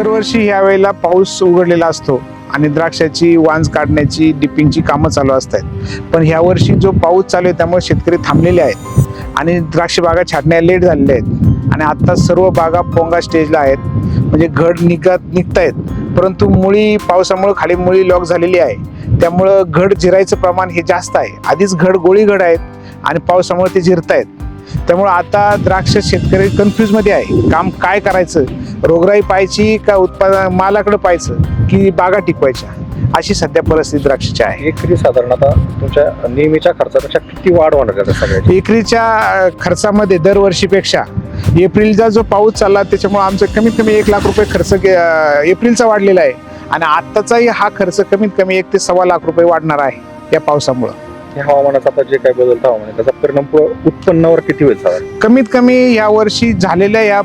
दरवर्षी ह्या वेळेला पाऊस उघडलेला असतो आणि द्राक्षाची वांज काढण्याची डिपिंगची कामं चालू असतात. पण ह्या वर्षी जो पाऊस चालू आहे त्यामुळे शेतकरी थांबलेले आहेत आणि द्राक्ष बागा छाटण्या लेट झालेल्या आहेत. आणि आत्ता सर्व बागा पोंगा स्टेजला आहेत. म्हणजे घड निघत निघतायत. परंतु मुळी पावसामुळे खाली मुळी लॉक झालेली आहे. त्यामुळं घड जिरायचं प्रमाण हे जास्त आहे. आधीच घड गोळी घड आहेत आणि पावसामुळे ते जिरतायत. त्यामुळं आता द्राक्ष शेतकरी कन्फ्यूजमध्ये आहे. काम काय करायचं? रोगराई पाहायची का उत्पादन मालाकडं पाहायचं की बागा टिकवायच्या अशी सध्या परिस्थिती द्राक्षाची आहे. एकरी साधारणतः तुमच्या नेहमीच्या खर्चापेक्षा किती वाढ होणार आहे त्या सगळ्याची? एकरीच्या खर्चामध्ये दरवर्षीपेक्षा एप्रिलचा जो पाऊस चालला त्याच्यामुळे आमचं कमीत कमी एक लाख रुपये खर्च एप्रिलचा वाढलेला आहे. आणि आत्ताचाही हा खर्च कमीत कमी एक ते सव्वा लाख रुपये वाढणार आहे या पावसामुळं. हे हवामानाचा आता जे काही बदलतं हवामान त्याचा परिणाम पुढं उत्पन्नावर किती होईल साधारण? कमीत कमी या वर्षी झालेल्या या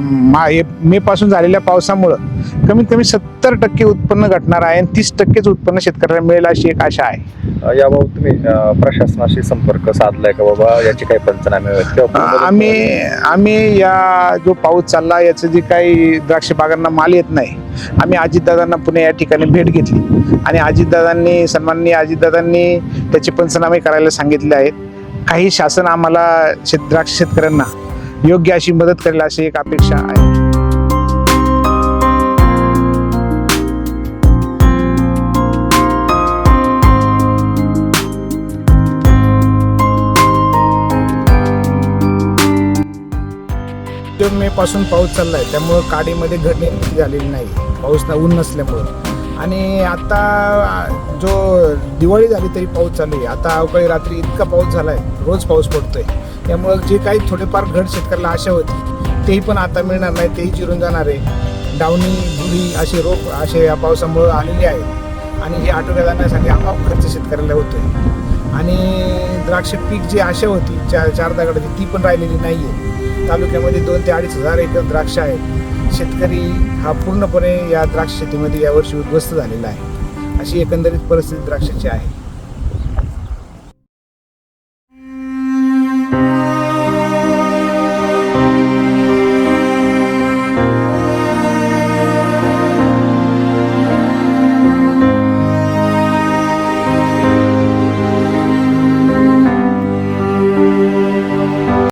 मा- ए- मे पासून झालेल्या पावसामुळं कमीत कमी सत्तर टक्के उत्पन्न घटणार आहे आणि तीस टक्केच उत्पन्न शेतकऱ्याला मिळेल अशी एक आशा आहे. अं, याबाबत तुम्ही अं, प्रशासनाशी संपर्क साधलाय का बाबा? याचे काही पंचनामे आहेत किंवा आ- आम्ही आम्ही या जो पाऊस चालला याचं जे काही द्राक्ष बागांना माल येत नाही आम्ही अजितदादांना पुणे या ठिकाणी भेट घेतली. आणि अजितदादांनी सन्माननीय अजितदादांनी त्याचे पंचनामे करायला सांगितले आहेत. काही शासन आम्हाला शेत द्राक्ष शेतकऱ्यांना योग्य अशी मदत करेल अशी एक अपेक्षा आहे. मे पासून पाऊस चालला आहे त्यामुळं काडीमध्ये घट झालेली नाही. पाऊस ना ऊन नसल्यामुळं. आणि आता जो दिवाळी झाली तरी पाऊस चालू आहे आता अवकाळी रात्री इतका पाऊस झालाय रोज पाऊस पडतोय. त्यामुळं जे काही थोडेफार घट शेतकऱ्याला आशा होती तेही पण आता मिळणार नाही तेही चिरून जाणार. आहे डावणी धुरी असे रोप असे या पावसामुळं आलेले आहेत. आणि हे आटोक्यात आणण्यासाठी आपोआप खर्च शेतकऱ्याला होतोय. आणि द्राक्ष पीक जी आशा होती चार चार दगडाची ती पण राहिलेली नाही आहे तालुक्यामध्ये दोन ते अडीच हजार एकर द्राक्ष आहेत. शेतकरी हा पूर्णपणे या द्राक्ष शेतीमध्ये यावर्षी उद्ध्वस्त झालेला आहे. अशी एकंदरीत परिस्थिती द्राक्षाची आहे.